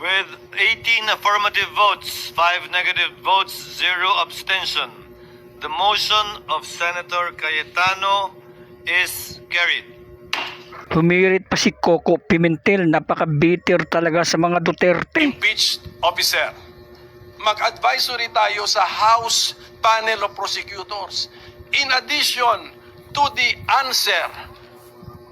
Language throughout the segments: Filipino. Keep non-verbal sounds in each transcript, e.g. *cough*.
With 18 affirmative votes, 5 negative votes, 0 abstention, the motion of Senator Cayetano is carried. Humirit pa si Coco Pimentel, napaka-bitter talaga sa mga Duterte. impeached officer. Mag-advisory tayo sa House Panel of Prosecutors. In addition to the answer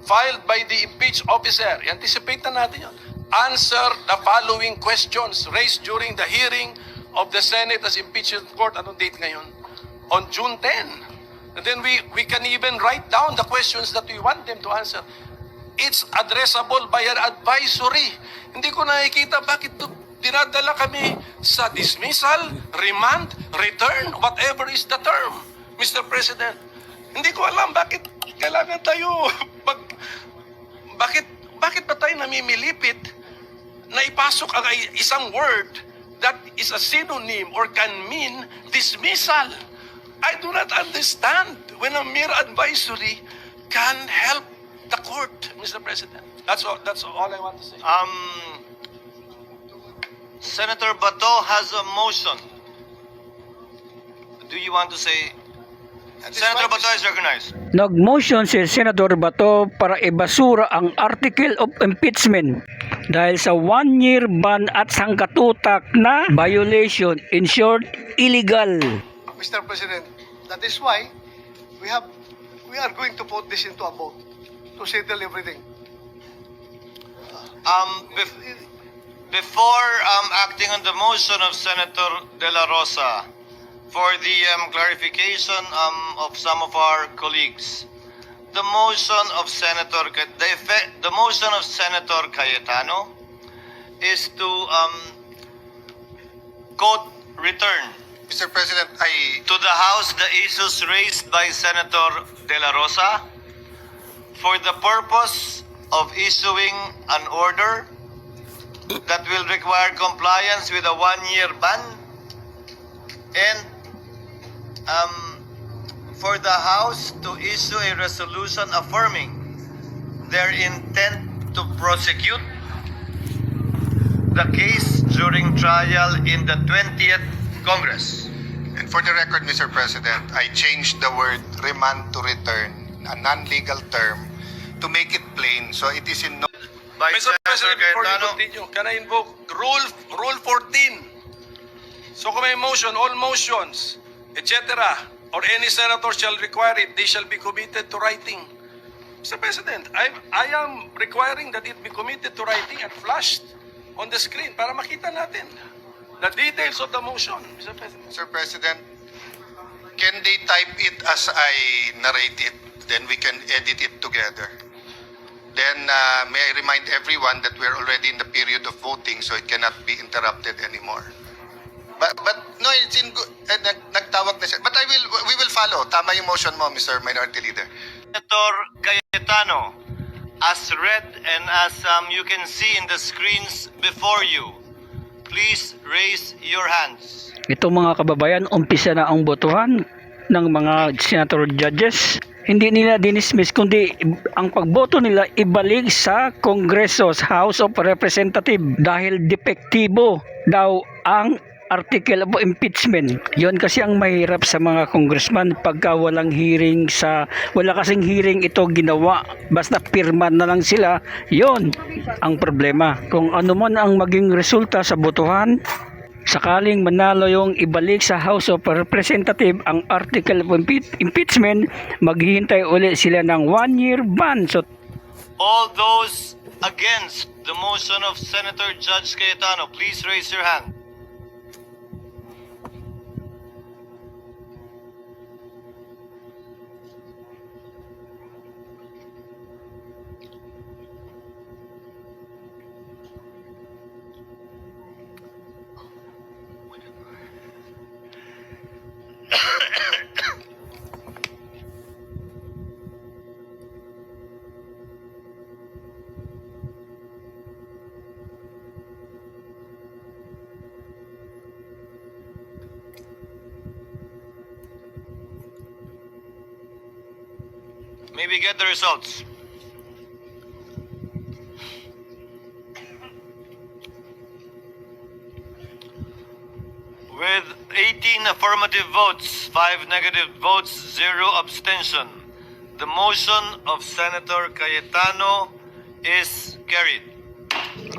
filed by the impeached officer, anticipate na natin yun. Answer the following questions raised during the hearing of the Senate as impeachment court. Anong date ngayon? On June 10. And then we, we can even write down the questions that we want them to answer. It's addressable by an advisory. Hindi ko nakikita bakit dinadala kami sa dismissal, remand, return, whatever is the term, Mr. President. Hindi ko alam bakit kailangan tayo *laughs* mag, bakit bakit ba tayo namimilipit na ipasok ang isang word that is a synonym or can mean dismissal. I do not understand when a mere advisory can help the court, Mr. President. That's all, that's all I want to say. Um, Senator Bato has a motion. Do you want to say? Senator Bato is recognized. Nag-motion si Senador Bato para ibasura ang article of impeachment dahil sa one-year ban at sangkatutak na violation, in short, illegal. Mr. President, that is why we have we are going to put this into a vote to settle everything. Um, bef- before um, acting on the motion of Senator De La Rosa for the um, clarification um, of some of our colleagues, the motion of Senator the, effect, the motion of Senator Cayetano is to um, quote return Mr. President, I to the House the issues raised by Senator De La Rosa for the purpose of issuing an order that will require compliance with a one-year ban and um, for the House to issue a resolution affirming their intent to prosecute the case during trial in the 20th Congress. and for the record, Mr. President, I changed the word remand to return, a non-legal term, to make it plain. So it is in no By Mr. Senator President, before you continue, can I invoke Rule Rule 14? So kung may motion, all motions, etc., or any senator shall require it, they shall be committed to writing. Mr. President, I, I am requiring that it be committed to writing and flashed on the screen para makita natin the details of the motion, Mr. President. Mr. President, can they type it as I narrate it? Then we can edit it together. Then uh, may I remind everyone that we're already in the period of voting, so it cannot be interrupted anymore. But but no, it's in good. Eh, follow. Tama yung motion mo, Mr. Minority Leader. Senator Cayetano, as read and as um, you can see in the screens before you, please raise your hands. Ito mga kababayan, umpisa na ang botohan ng mga senator judges. Hindi nila dinismiss, kundi ang pagboto nila ibalik sa Kongreso, sa House of Representative dahil depektibo daw ang article of impeachment. Yon kasi ang mahirap sa mga congressman pagka walang hearing sa wala kasing hearing ito ginawa basta pirma na lang sila yon ang problema kung ano man ang maging resulta sa botohan Sakaling manalo yung ibalik sa House of Representative ang article of impe- impeachment, maghihintay ulit sila ng one-year ban. So, All those against the motion of Senator Judge Cayetano, please raise your hand. May we get the results? With 18 affirmative votes, 5 negative votes, 0 abstention, the motion of Senator Cayetano is carried.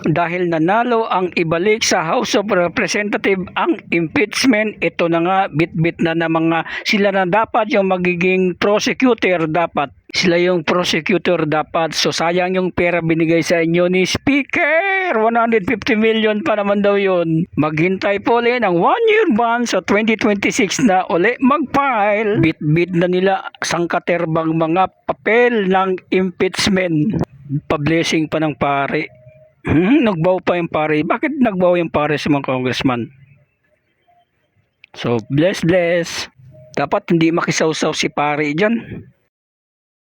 dahil nanalo ang ibalik sa House of Representative ang impeachment ito na nga bit-bit na na mga sila na dapat yung magiging prosecutor dapat sila yung prosecutor dapat so sayang yung pera binigay sa inyo ni Speaker 150 million pa naman daw yun maghintay po ulit ng one year ban sa 2026 na uli mag-file bit-bit na nila sangkaterbang mga papel ng impeachment pa-blessing pa ng pare Hmm, nagbaw pa yung pare. Bakit nagbaw yung pare sa mga congressman? So, bless, bless. Dapat hindi makisawsaw si pare dyan.